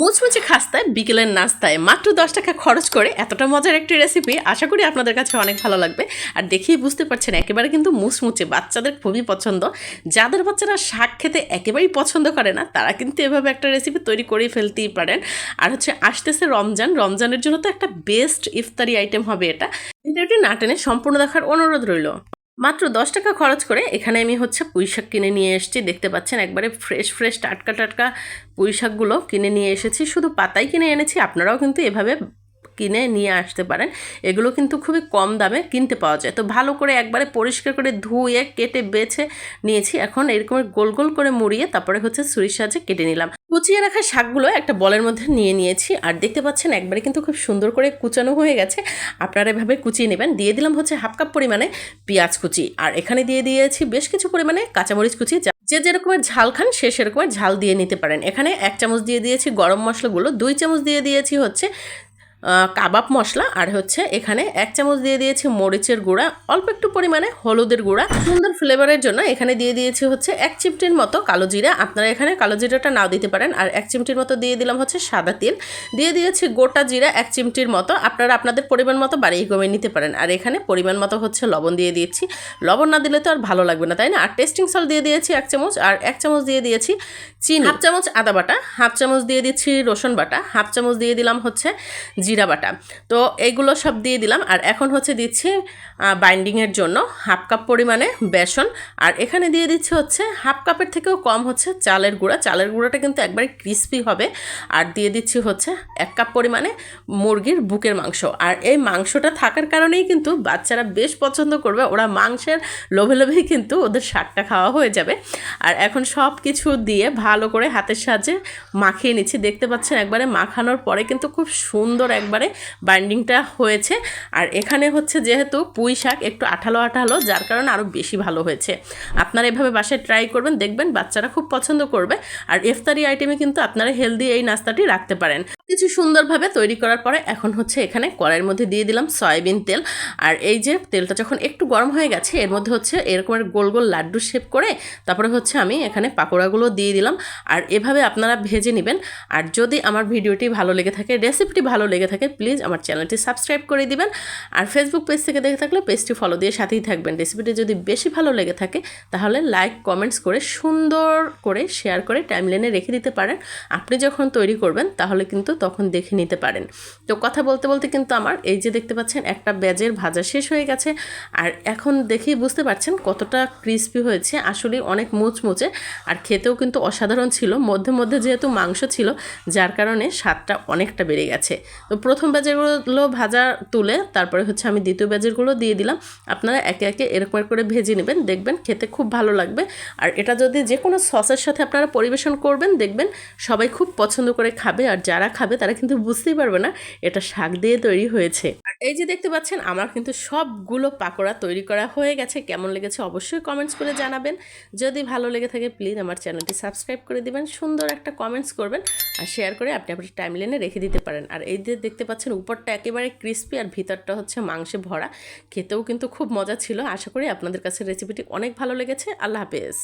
মুচমুচে খাস্তায় বিকেলের নাস্তায় মাত্র দশ টাকা খরচ করে এতটা মজার একটি রেসিপি আশা করি আপনাদের কাছে অনেক ভালো লাগবে। আর দেখেই বুঝতে পারছেন, একেবারে কিন্তু মুচমুচে বাচ্চাদের খুবই পছন্দ। যাদের বাচ্চারা শাক খেতে একেবারেই পছন্দ করে না, তারা কিন্তু এভাবে একটা রেসিপি তৈরি করেই ফেলতেই পারেন। আর হচ্ছে আসতেছে রমজান। রমজানের জন্য তো একটা বেস্ট ইফতারি আইটেম হবে এটা। ভিডিওটি না টেনে সম্পূর্ণ দেখার অনুরোধ রইল। মাত্র দশ টাকা খরচ করে এখানে আমি হচ্ছে পুঁই শাক কিনে নিয়ে এসেছি। দেখতে পাচ্ছেন একবারে ফ্রেশ ফ্রেশ টাটকা টাটকা পুঁই শাকগুলো কিনে নিয়ে এসেছি। শুধু পাতাই কিনে এনেছি, আপনারাও কিন্তু এভাবে কিনে নিয়ে আসতে পারেন। এগুলো কিন্তু খুবই কম দামে কিনতে পাওয়া যায়। তো ভালো করে একবারে পরিষ্কার করে ধুয়ে, কেটে, বেছে নিয়েছি। এখন এরকম গোল গোল করে মুড়িয়ে তারপরে হচ্ছে ছুরির সাহায্যে কেটে নিলাম। কুচিয়ে রাখা শাকগুলো একটা বলের মধ্যে নিয়ে নিয়েছি। আর দেখতে পাচ্ছেন একবারে কিন্তু খুব সুন্দর করে কুচানো হয়ে গেছে। আপনারা এভাবে কুচিয়ে নেবেন। দিয়ে দিলাম হচ্ছে হাফ কাপ পরিমাণে পেঁয়াজ কুচি। আর এখানে দিয়ে দিয়েছি বেশ কিছু পরিমাণে কাঁচামরিচ কুচি। যে যেরকমের ঝাল খান, সে সেরকমের ঝাল দিয়ে নিতে পারেন। এখানে এক চামচ দিয়ে দিয়েছি গরম মশলাগুলো। দুই চামচ দিয়ে দিয়েছি হচ্ছে কাবাব মশলা আর হচ্ছে এখানে এক চামচ দিয়ে দিয়েছি মরিচের গুঁড়া, অল্প একটু পরিমাণে হলুদের গুঁড়া। সুন্দর ফ্লেভারের জন্য এখানে দিয়ে দিয়েছি হচ্ছে এক চিমটির মতো কালো জিরা। আপনারা এখানে কালো জিরাটা নাও দিতে পারেন। আর এক চিমটির মতো দিয়ে দিলাম হচ্ছে সাদা তেল। দিয়ে দিয়েছি গোটা জিরা এক চিমটির মতো। আপনারা আপনাদের পরিমাণ মতো বাড়িয়ে কমিয়ে নিতে পারেন। আর এখানে পরিমাণ মতো হচ্ছে লবণ দিয়ে দিয়েছি। লবণ না দিলে তো আর ভালো লাগবে না, তাই না? আর টেস্টিং সল্ট দিয়ে দিয়েছি এক চামচ। আর এক চামচ দিয়ে দিয়েছি চিনি। হাফ চামচ আদা বাটা, হাফ চামচ দিয়ে দিচ্ছি রসুন বাটা, হাফ চামচ দিয়ে দিলাম হচ্ছে জিরা। বাটা। তো এইগুলো সব দিয়ে দিলাম। আর এখন হচ্ছে দিচ্ছি বাইন্ডিংয়ের জন্য হাফ কাপ পরিমাণে বেসন। আর এখানে দিয়ে দিচ্ছি হচ্ছে হাফ কাপের থেকেও কম হচ্ছে চালের গুঁড়া। চালের গুঁড়াটা কিন্তু একবারে ক্রিস্পি হবে। আর দিয়ে দিচ্ছি হচ্ছে এক কাপ পরিমাণে মুরগির বুকের মাংস। আর এই মাংসটা থাকার কারণেই কিন্তু বাচ্চারা বেশ পছন্দ করবে। ওরা মাংসের লোভে লোভেই কিন্তু ওদের শাকটা খাওয়া হয়ে যাবে। আর এখন সব কিছু দিয়ে ভালো করে হাতের সাহায্যে মাখিয়ে নিচ্ছি। দেখতে পাচ্ছেন একবারে মাখানোর পরে কিন্তু খুব সুন্দর একবারে বাইন্ডিংটা হয়েছে। আর এখানে হচ্ছে যেহেতু পুঁই শাক একটু আঠালো আঠালো, যার কারণে আরও বেশি ভালো হয়েছে। আপনারা এভাবে বাসায় ট্রাই করবেন, দেখবেন বাচ্চারা খুব পছন্দ করবে। আর ইফতারি আইটেমে কিন্তু আপনারা হেলদি এই নাস্তাটি রাখতে পারেন। কিছু সুন্দরভাবে তৈরি করার পরে এখন হচ্ছে এখানে কড়াইয়ের মধ্যে দিয়ে দিলাম সয়াবিন তেল। আর এই যে তেলটা যখন একটু গরম হয়ে গেছে, এর মধ্যে হচ্ছে এরকমের গোল গোল লাড্ডু শেপ করে তারপরে হচ্ছে আমি এখানে পাকোড়াগুলো দিয়ে দিলাম। আর এভাবে আপনারা ভেজে নেবেন। আর যদি আমার ভিডিওটি ভালো লেগে থাকে রেসিপিটি ভালো লেগে থাকে প্লিজ আমার চ্যানেলটি সাবস্ক্রাইব করে দিবেন। আর ফেসবুক পেজ থেকে দেখে থাকলে পেজটি ফলো দিয়ে সাথেই থাকবেন। রেসিপিটি যদি বেশি ভালো লেগে থাকে, তাহলে লাইক কমেন্টস করে সুন্দর করে শেয়ার করে টাইমলাইনে রেখে দিতে পারেন। আপনি যখন তৈরি করবেন, তাহলে কিন্তু তখন দেখে নিতে পারেন। তো কথা বলতে বলতে কিন্তু আমার এই যে দেখতে পাচ্ছেন, একটা ব্যাজের ভাজা শেষ হয়ে গেছে। আর এখন দেখেই বুঝতে পারছেন কতটা ক্রিস্পি হয়েছে। আসলে অনেক মুচমুচে আর খেতেও কিন্তু অসাধারণ ছিল। মধ্যে মধ্যে যেহেতু মাংস ছিল, যার কারণে স্বাদটা অনেকটা বেড়ে গেছে। তো প্রথম ব্যাজেরগুলো ভাজা তুলে তারপরে হচ্ছে আমি দ্বিতীয় ব্যাজেরগুলো দিয়ে দিলাম। আপনারা একে একে এরকম করে ভেজে নেবেন, দেখবেন খেতে খুব ভালো লাগবে। আর এটা যদি যে কোনো সসের সাথে আপনারা পরিবেশন করবেন, দেখবেন সবাই খুব পছন্দ করে খাবে। আর যারা খাবে, তারা কিন্তু বুঝতেই পারবে না এটা শাক দিয়ে তৈরি হয়েছে। আর এই যে দেখতে পাচ্ছেন, আমার কিন্তু সবগুলো পাকোড়া তৈরি করা হয়ে গেছে। কেমন লেগেছে অবশ্যই কমেন্টস করে জানাবেন। যদি ভালো লেগে থাকে প্লিজ আমার চ্যানেলটি সাবস্ক্রাইব করে দিবেন, সুন্দর একটা কমেন্টস করবেন আর শেয়ার করে আপনি আপনার টাইম লাইনে রেখে দিতে পারেন। আর এই যে দেখতে পাচ্ছেন, উপরটা একেবারে ক্রিস্পি আর ভিতরটা হচ্ছে মাংসে ভরা। খেতেও কিন্তু খুব মজা ছিল। আশা করি আপনাদের কাছে রেসিপিটি অনেক ভালো লেগেছে। আল্লাহ হাফেজ।